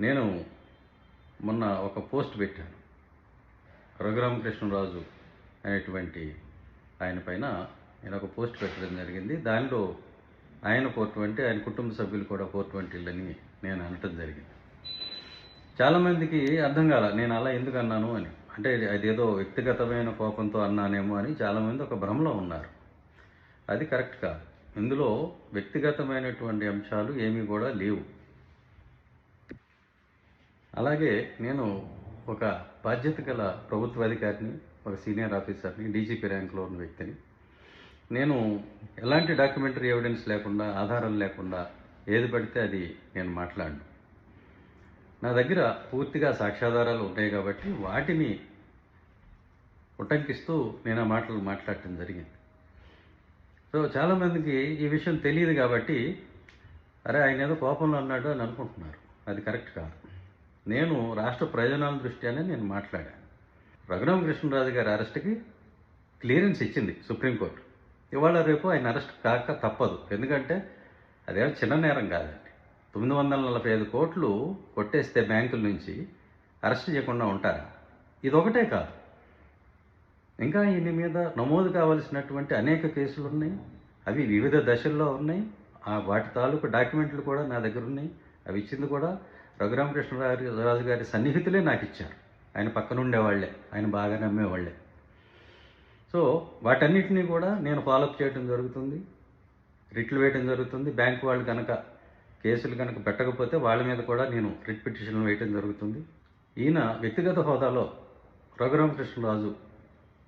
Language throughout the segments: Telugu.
నేను మొన్న ఒక పోస్ట్ పెట్టాను. రఘురామకృష్ణరాజు అనేటువంటి ఆయన పైన నేను ఒక పోస్ట్ పెట్టడం జరిగింది. దానిలో ఆయన ఫోర్ ట్వంటీ ఆయన కుటుంబ సభ్యులు కూడా ఫోర్ ట్వంటీలని నేను అనటం జరిగింది. చాలామందికి అర్థం కాల నేను అలా ఎందుకు అన్నాను అని. అంటే అదేదో వ్యక్తిగతమైన కోపంతో అన్నానేమో అని చాలామంది ఒక భ్రమలో ఉన్నారు. అది కరెక్ట్ కాదు. ఇందులో వ్యక్తిగతమైనటువంటి అంశాలు ఏమీ కూడా లేవు. అలాగే నేను ఒక బాధ్యత గల ప్రభుత్వ అధికారిని ఒక సీనియర్ ఆఫీసర్ని డీజీపీ ర్యాంక్లో ఉన్న వ్యక్తిని. నేను ఎలాంటి డాక్యుమెంటరీ ఎవిడెన్స్ లేకుండా ఆధారం లేకుండా ఏది పడితే అది నేను మాట్లాడను. నా దగ్గర పూర్తిగా సాక్ష్యాధారాలు ఉన్నాయి కాబట్టి వాటిని ఉటంకిస్తూ నేను ఆ మాటలు మాట్లాడటం జరిగింది. సో చాలామందికి ఈ విషయం తెలియదు కాబట్టి అరే ఆయన ఏదో కోపంలో అన్నాడు అని అనుకుంటున్నారు. అది కరెక్ట్ కాదు. నేను రాష్ట్ర ప్రయోజనాల దృష్ట్యానే నేను మాట్లాడాను. రఘురామ కృష్ణరాజు గారి అరెస్ట్కి క్లియరెన్స్ ఇచ్చింది సుప్రీంకోర్టు. ఇవాళ రేపు ఆయన అరెస్ట్ కాక తప్పదు. ఎందుకంటే అదేమో చిన్న నేరం కాదండి. తొమ్మిది వందల నలభై ఐదు కోట్లు కొట్టేస్తే బ్యాంకుల నుంచి అరెస్ట్ చేయకుండా ఉంటారా? ఇది ఒకటే కాదు. ఇంకా ఈయన మీద నమోదు కావలసినటువంటి అనేక కేసులు ఉన్నాయి. అవి వివిధ దశల్లో ఉన్నాయి. ఆ వాటి తాలూకు డాక్యుమెంట్లు కూడా నా దగ్గర ఉన్నాయి. అవి ఇచ్చింది కూడా రఘురామకృష్ణరాజు రాజు గారి సన్నిహితులే నాకు ఇచ్చారు ఆయన పక్కన ఉండేవాళ్ళే ఆయన బాగా నమ్మేవాళ్ళే సో వాటన్నిటినీ కూడా నేను ఫాలోఅప్ చేయడం జరుగుతుంది రిట్లు వేయడం జరుగుతుంది బ్యాంకు వాళ్ళు కనుక కేసులు కనుక పెట్టకపోతే వాళ్ళ మీద కూడా నేను రిట్ పిటిషన్లు వేయడం జరుగుతుంది. ఈయన వ్యక్తిగత హోదాలో రఘురామకృష్ణరాజు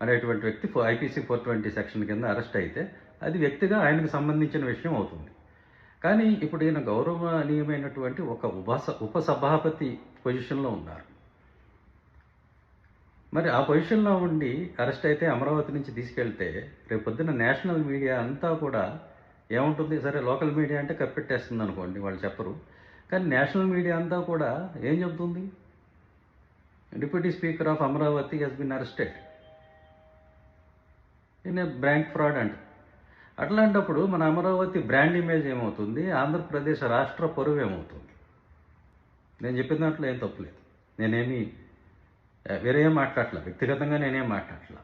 అనేటువంటి వ్యక్తి ఐపీసీ ఫోర్ ట్వంటీ సెక్షన్ కింద అరెస్ట్ అయితే అది వ్యక్తిగా ఆయనకు సంబంధించిన విషయం అవుతుంది. కానీ ఇప్పుడు ఈయన గౌరవనీయమైనటువంటి ఒక ఉపస ఉపసభాపతి పొజిషన్లో ఉన్నారు. మరి ఆ పొజిషన్లో ఉండి అరెస్ట్ అయితే అమరావతి నుంచి తీసుకెళ్తే రేపు పొద్దున్న నేషనల్ మీడియా అంతా కూడా ఏముంటుంది? సరే లోకల్ మీడియా అంటే కప్పెట్టేస్తుంది అనుకోండి వాళ్ళు చెప్పరు. కానీ నేషనల్ మీడియా అంతా కూడా ఏం చెబుతుంది? Deputy speaker of Amaravati has been arrested. In bank fraud అంటే అట్లాంటప్పుడు మన అమరావతి బ్రాండ్ ఇమేజ్ ఏమవుతుంది? ఆంధ్రప్రదేశ్ రాష్ట్ర పరువు ఏమవుతుంది? నేను చెప్పిన దాంట్లో ఏం తప్పులేదు నేనేమి వేరే ఏం మాట్లాడలే వ్యక్తిగతంగా నేనేం మాట్లాడలే